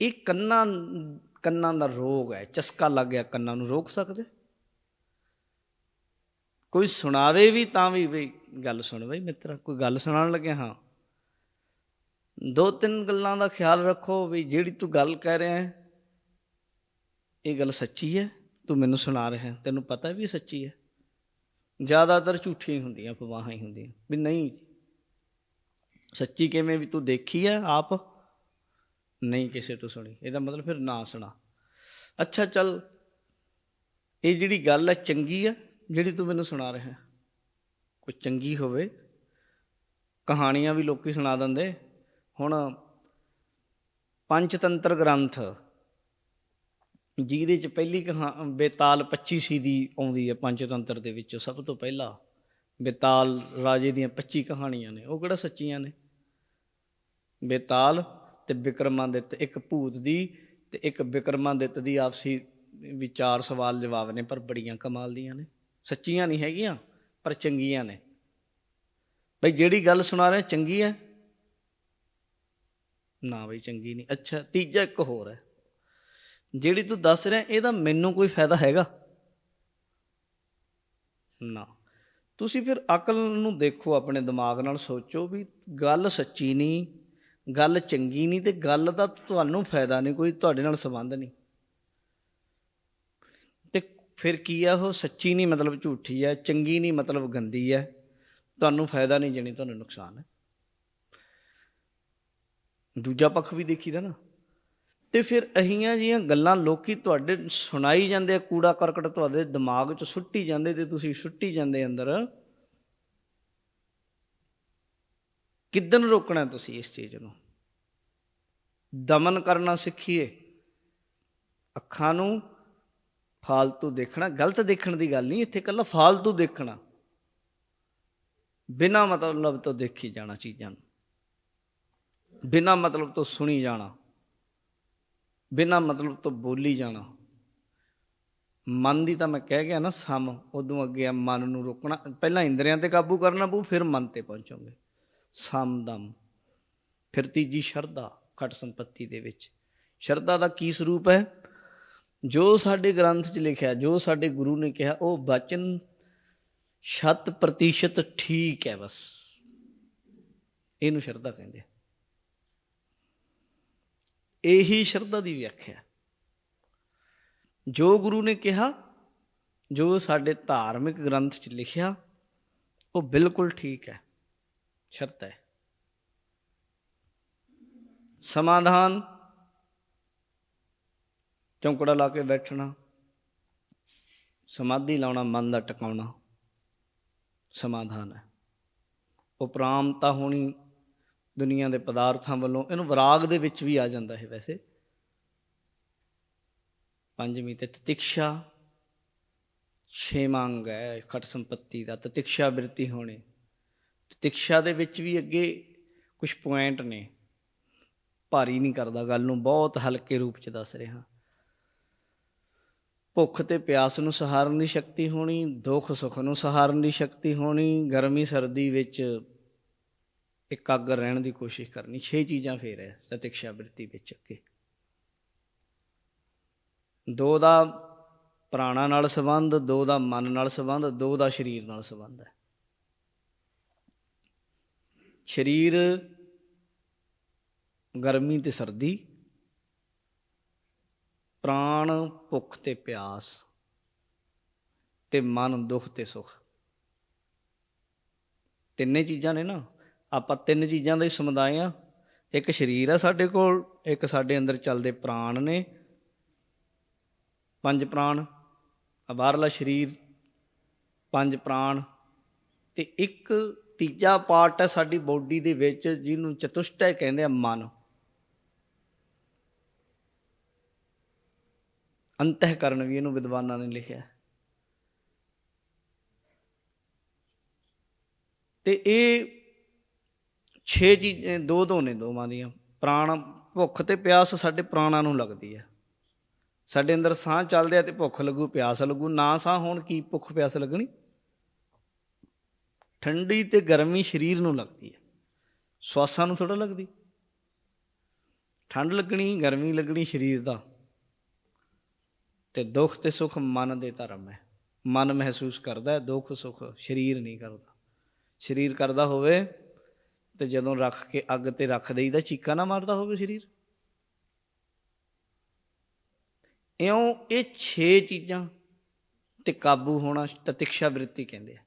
ਇਹ ਕੰਨਾਂ ਕੰਨਾਂ ਦਾ ਰੋਗ ਹੈ। ਚਸਕਾ ਲੱਗ ਗਿਆ, ਕੰਨਾਂ ਨੂੰ ਰੋਕ ਸਕਦੇ? ਕੋਈ ਸੁਣਾਵੇ ਵੀ ਤਾਂ ਵੀ ਬਈ ਗੱਲ ਸੁਣ ਬਈ ਮਿੱਤਰਾ, ਕੋਈ ਗੱਲ ਸੁਣਾਉਣ ਲੱਗਿਆ? ਹਾਂ। ਦੋ ਤਿੰਨ ਗੱਲਾਂ ਦਾ ਖਿਆਲ ਰੱਖੋ ਵੀ ਜਿਹੜੀ ਤੂੰ ਗੱਲ ਕਹਿ ਰਿਹਾ ਹੈ, ਇਹ ਗੱਲ ਸੱਚੀ ਹੈ, ਤੂੰ ਮੈਨੂੰ ਸੁਣਾ ਰਿਹਾ ਹੈ, ਤੈਨੂੰ ਪਤਾ ਵੀ ਸੱਚੀ ਹੈ। ਜ਼ਿਆਦਾਤਰ ਝੂਠੀਆਂ ਹੁੰਦੀਆਂ, ਅਫਵਾਹਾਂ ਹੀ ਹੁੰਦੀਆਂ, ਵੀ ਨਹੀਂ। ਸੱਚੀ ਕਿਵੇਂ ਵੀ ਤੂੰ ਦੇਖੀ ਹੈ ਆਪ? ਨਹੀਂ ਕਿਸੇ ਤੋਂ ਸੁਣੀ। ਇਹਦਾ ਮਤਲਬ ਫਿਰ ਨਾ ਸੁਣਾ। ਅੱਛਾ, ਚੱਲ। ਇਹ ਜਿਹੜੀ ਗੱਲ ਹੈ ਚੰਗੀ ਹੈ, ਜਿਹੜੀ ਤੂੰ ਮੈਨੂੰ ਸੁਣਾ ਰਿਹਾ ਕੋਈ ਚੰਗੀ ਹੋਵੇ। ਕਹਾਣੀਆਂ ਵੀ ਲੋਕੀ ਸੁਣਾ ਦਿੰਦੇ। ਹੁਣ ਪੰਚਤੰਤਰ ਗ੍ਰੰਥ। ਜਿਹਦੇ ਚ ਪਹਿਲੀ ਕਹਾ, ਬੇਤਾਲ 25 ਸੀ ਦੀ ਆਉਂਦੀ ਹੈ ਪੰਚਤੰਤਰ ਦੇ ਵਿੱਚ। ਸਭ ਤੋਂ ਪਹਿਲਾਂ ਬੇਤਾਲ ਰਾਜੇ ਦੀਆਂ 25 ਕਹਾਣੀਆਂ ਨੇ। ਉਹ ਕਿਹੜਾ ਸੱਚੀਆਂ ਨੇ? ਬੇਤਾਲ ਤੇ ਵਿਕਰਮਾਦਿੱਤ ਇੱਕ ਭੂਤ ਦੀ ਤੇ ਇੱਕ ਵਿਕਰਮਾਦਿੱਤ ਦੀ ਆਪਸੀ ਵਿਚਾਰ ਸਵਾਲ ਜਵਾਬ ਨੇ, ਪਰ ਬੜੀਆਂ ਕਮਾਲ ਦੀਆਂ ਨੇ। ਸੱਚੀਆਂ ਨਹੀਂ ਹੈਗੀਆਂ, ਪਰ ਚੰਗੀਆਂ ਨੇ। ਬਈ ਜਿਹੜੀ ਗੱਲ ਸੁਣਾ ਰਹੇ, ਚੰਗੀ ਹੈ? ਨਾ ਬਈ, ਚੰਗੀ ਨਹੀਂ। ਅੱਛਾ, ਤੀਜਾ ਇੱਕ ਹੋਰ ਹੈ। ਜਿਹੜੀ ਤੂੰ ਦੱਸ ਰਿਹਾ, ਇਹਦਾ ਮੈਨੂੰ ਕੋਈ ਫਾਇਦਾ ਹੈਗਾ? ਨਾ। ਤੁਸੀਂ ਫਿਰ ਅਕਲ ਨੂੰ ਦੇਖੋ, ਆਪਣੇ ਦਿਮਾਗ ਨਾਲ ਸੋਚੋ ਵੀ ਗੱਲ ਸੱਚੀ ਨਹੀਂ ਗੱਲ ਚੰਗੀ ਨਹੀਂ ਤੇ ਗੱਲ ਦਾ ਤੁਹਾਨੂੰ ਫਾਇਦਾ ਨਹੀਂ, ਕੋਈ ਤੁਹਾਡੇ ਨਾਲ ਸੰਬੰਧ ਨਹੀਂ। ਤੇ ਫਿਰ ਕੀ ਆ, ਉਹ ਸੱਚੀ ਨਹੀਂ ਮਤਲਬ ਝੂਠੀ ਹੈ ਚੰਗੀ ਨਹੀਂ ਮਤਲਬ ਗੰਦੀ ਹੈ ਤੁਹਾਨੂੰ ਫਾਇਦਾ ਨਹੀਂ ਜਣੀ, ਤੁਹਾਨੂੰ ਨੁਕਸਾਨ ਹੈ ਦੂਜਾ ਪੱਖ ਵੀ ਦੇਖੀਦਾ ਨਾ। ਤੇ ਫਿਰ ਅਹੀਆਂ ਜੀਆਂ ਗੱਲਾਂ ਲੋਕੀ ਤੁਹਾਡੇ ਸੁਣਾਈ ਜਾਂਦੇ ਆ, ਕੂੜਾ ਕਰਕਟ ਤੁਹਾਡੇ ਦਿਮਾਗ 'ਚ ਸੁੱਟੀ ਜਾਂਦੇ ਤੇ ਤੁਸੀਂ ਸੁੱਟੀ ਜਾਂਦੇ ਅੰਦਰ। ਕਿੱਦਨ ਰੋਕਣਾ ਤੁਸੀਂ ਇਸ ਚੀਜ਼ ਨੂੰ? ਦਮਨ ਕਰਨਾ ਸਿੱਖੀਏ। ਅੱਖਾਂ ਨੂੰ ਫਾਲਤੂ ਦੇਖਣਾ, ਗਲਤ ਦੇਖਣ ਦੀ ਗੱਲ ਨਹੀਂ, ਇੱਥੇ ਕੱਲਾ ਫਾਲਤੂ ਦੇਖਣਾ। ਬਿਨਾ ਮਤਲਬ ਤੋਂ ਦੇਖੀ ਜਾਣਾ ਚੀਜ਼ਾਂ ਨੂੰ। ਬਿਨਾ ਮਤਲਬ ਤੋਂ ਸੁਣੀ ਜਾਣਾ। ਬਿਨਾ ਮਤਲਬ ਤੋਂ ਬੋਲੀ ਜਾਣਾ। ਮਨ ਦੀ ਤਾਂ ਮੈਂ ਕਹਿ ਗਿਆ ਨਾ, ਸਮ, ਉਦੋਂ ਅੱਗੇ ਆ ਮਨ ਨੂੰ ਰੋਕਣਾ। ਪਹਿਲਾਂ ਇੰਦਰੀਆਂ ਤੇ ਕਾਬੂ ਕਰਨਾ ਪਊ, ਫਿਰ ਮਨ ਤੇ ਪਹੁੰਚੋਗੇ। ਸਮ ਫਿਰ ਤੀਜੀ ਸ਼ਰਧਾ ਘਟ ਸੰਪਤੀ ਦੇ ਵਿੱਚ। ਸ਼ਰਧਾ ਦਾ ਕੀ ਸਰੂਪ ਹੈ? ਜੋ ਸਾਡੇ ਗ੍ਰੰਥ 'ਚ ਲਿਖਿਆ, ਜੋ ਸਾਡੇ ਗੁਰੂ ਨੇ ਕਿਹਾ, ਉਹ ਬਚਨ ਸ਼ਤ ਪ੍ਰਤੀਸ਼ਤ ਠੀਕ ਹੈ ਬਸ। ਇਹਨੂੰ ਸ਼ਰਧਾ ਕਹਿੰਦੇ ਆ। ਇਹੀ ਸ਼ਰਧਾ ਦੀ ਵਿਆਖਿਆ ਜੋ ਗੁਰੂ ਨੇ ਕਿਹਾ, ਜੋ ਸਾਡੇ ਧਾਰਮਿਕ ਗ੍ਰੰਥ 'ਚ ਲਿਖਿਆ, ਉਹ ਬਿਲਕੁਲ ਠੀਕ ਹੈ। ਸ਼ਰਤ ਹੈ। ਸਮਾਧਾਨ, ਚੌਂਕੜਾ ਲਾ ਕੇ ਬੈਠਣਾ, ਸਮਾਧੀ ਲਾਉਣਾ, ਮਨ ਦਾ ਟਿਕਾਉਣਾ, ਸਮਾਧਾਨ ਹੈ। ਉਪਰਾਮਤਾ ਹੋਣੀ ਦੁਨੀਆ ਦੇ ਪਦਾਰਥਾਂ ਵੱਲੋਂ, ਇਹਨੂੰ ਵਿਰਾਗ ਦੇ ਵਿੱਚ ਵੀ ਆ ਜਾਂਦਾ ਹੈ ਵੈਸੇ। ਪੰਜਵੀਂ ਤੇ ਤਤਿਕਸ਼ਾ ਛੇਵਾਂ ਅੰਗ ਹੈ, ਖਟ ਸੰਪਤੀ ਦਾ, ਤਤਿਕਸ਼ਾ ਬਿਰਤੀ ਹੋਣੀ। ਤਤਿਕਸ਼ਾ ਦੇ ਵਿੱਚ ਵੀ ਅੱਗੇ ਕੁਝ ਪੁਆਇੰਟ ਨੇ। ਭਾਰੀ ਨਹੀਂ ਕਰਦਾ ਗੱਲ ਨੂੰ, ਬਹੁਤ ਹਲਕੇ ਰੂਪ ਚ ਦੱਸ ਰਿਹਾ। ਭੁੱਖ ਤੇ ਪਿਆਸ ਨੂੰ ਸਹਾਰਨ ਦੀ ਸ਼ਕਤੀ ਹੋਣੀ, ਦੁੱਖ ਸੁੱਖ ਨੂੰ ਸਹਾਰਨ ਦੀ ਸ਼ਕਤੀ ਹੋਣੀ, ਗਰਮੀ ਸਰਦੀ ਵਿੱਚ ਇਕਾਗਰ ਰਹਿਣ ਦੀ ਕੋਸ਼ਿਸ਼ ਕਰਨੀ। ਛੇ ਚੀਜ਼ਾਂ ਫੇਰ ਹੈ ਤਤਿਕਸ਼ਾ ਬਿਰਤੀ ਵਿੱਚ ਅੱਗੇ। ਦੋ ਦਾ ਪ੍ਰਾਣਾ ਨਾਲ ਸੰਬੰਧ, ਦੋ ਦਾ ਮਨ ਨਾਲ ਸੰਬੰਧ, ਦੋ ਦਾ ਸਰੀਰ ਨਾਲ ਸੰਬੰਧ ਹੈ। ਸਰੀਰ, ਗਰਮੀ ਤੇ ਸਰਦੀ, ਪ੍ਰਾਣ, ਭੁੱਖ ਤੇ ਪਿਆਸ ਤੇ ਮਨ, ਦੁੱਖ ਤੇ ਸੁਖ। ਤਿੰਨੇ ਚੀਜ਼ਾਂ ਨੇ ਨਾ। ਆਪਾਂ ਤਿੰਨ ਚੀਜ਼ਾਂ ਦਾ ਹੀ ਸਮੁਦਾਇ ਆ ਇੱਕ ਸਰੀਰ ਆ ਸਾਡੇ ਕੋਲ, ਇੱਕ ਸਾਡੇ ਅੰਦਰ ਚੱਲਦੇ ਪ੍ਰਾਣ ਨੇ। ਪੰਜ ਪ੍ਰਾਣ ਆ ਬਾਹਰਲਾ ਸਰੀਰ, ਪੰਜ ਪ੍ਰਾਣ ਤੇ ਇੱਕ ਤੀਜਾ ਪਾਰਟ ਹੈ ਸਾਡੀ ਬੋਡੀ ਦੇ ਵਿੱਚ, ਜਿਹਨੂੰ ਚਤੁਸ਼ਟੈ ਕਹਿੰਦੇ ਆ ਮਨ। ਅੰਤਹਿਕਰਨ ਵੀ ਇਹਨੂੰ ਵਿਦਵਾਨਾਂ ਨੇ ਲਿਖਿਆ ਤੇ ਇਹ ਛੇ ਚੀਜ਼ ਦੋ ਦੋ ਨੇ ਦੋਵਾਂ ਦੀਆਂ। ਪ੍ਰਾਣ, ਭੁੱਖ ਤੇ ਪਿਆਸ ਸਾਡੇ ਪ੍ਰਾਣਾਂ ਨੂੰ ਲੱਗਦੀ ਹੈ। ਸਾਡੇ ਅੰਦਰ ਸਾਹ ਚੱਲਦੇ ਆ ਤੇ ਭੁੱਖ ਲੱਗੂ, ਪਿਆਸ ਲੱਗੂ। ਨਾ ਸਾਹ ਹੋਣ, ਕੀ ਭੁੱਖ ਪਿਆਸ ਲੱਗਣੀ? ਠੰਡੀ ਤੇ ਗਰਮੀ ਸਰੀਰ ਨੂੰ ਲੱਗਦੀ ਹੈ। ਸਵਾਸਾਂ ਨੂੰ ਥੋੜਾ ਲੱਗਦੀ। ਠੰਡ ਲੱਗਣੀ, ਗਰਮੀ ਲੱਗਣੀ ਸਰੀਰ ਦਾ। ਤੇ ਦੁੱਖ ਤੇ ਸੁੱਖ ਮਨ ਦੇ ਧਰਮ ਹੈ। ਮਨ ਮਹਿਸੂਸ ਕਰਦਾ ਹੈ, ਦੁੱਖ ਸੁੱਖ ਸਰੀਰ ਨਹੀਂ ਕਰਦਾ। ਸਰੀਰ ਕਰਦਾ ਹੋਵੇ ਤੇ ਜਦੋਂ ਰੱਖ ਕੇ ਅੱਗ ਤੇ ਰੱਖ ਦੇਈਦਾ, ਚੀਕਾ ਨਾ ਮਾਰਦਾ ਹੋਵੇ ਸਰੀਰ। ਇਉਂ ਇਹ 6 ਚੀਜ਼ਾਂ ਤੇ ਕਾਬੂ ਹੋਣਾ ਤਤਿਕਸ਼ਾ ਬ੍ਰਿਤੀ ਕਹਿੰਦੇ ਆ।